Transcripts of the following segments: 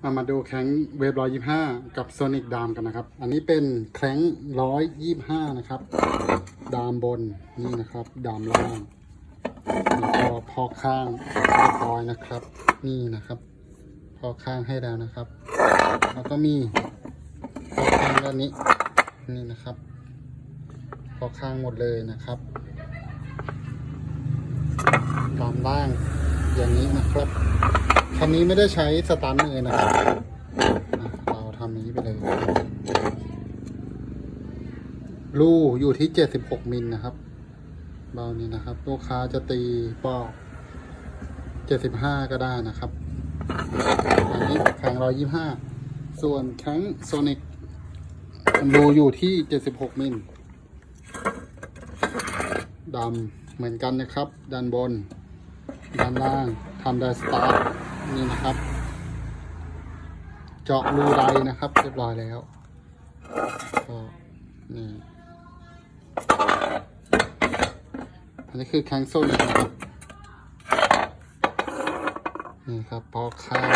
เอามาดูแข้งเวฟร้อยยี่ห้ากับโซนิกดามกันนะครับ อันนี้เป็นแข้งร้อยยี่ห้านะครับ ดามบนนี่นะครับ ดามล่าง แล้วก็พอข้างเรียบร้อยนะครับ นี่นะครับ พอข้างให้แล้วนะครับ แล้วก็มีพอข้างด้านนี้ นี่นะครับ พอข้างหมดเลยนะครับตามล่างอย่างนี้นะครับ คันนี้ไม่ได้ใช้สตาร์ทมือนะครับอะเราทำอย่างนี้ไปเลยรูอยู่ที่76มิลนะครับ เบานี้นะครับ ลูกค้าจะตีปอก75ก็ได้นะครับ อันนี้แข็ง125ส่วนแข็งโซนิกรูอยู่ที่76มิลดำเหมือนกันนะครับ ด้านบน ด้านล่างทำได้สตาร์ท นี่นะครับ เจาะรูใดนะครับเรียบร้อยแล้วก็นี่อันนี้คือแข้งโซนิกนะครับนี่ครับปอกข้าว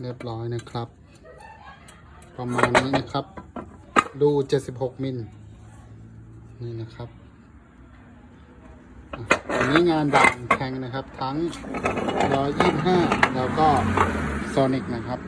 เรียบร้อยนะครับ ประมาณนี้นะครับดู76 มิลนี่นะครับ อันนี้งานดังแข่งนะครับ ทั้ง125 แล้วก็โซนิกนะครับ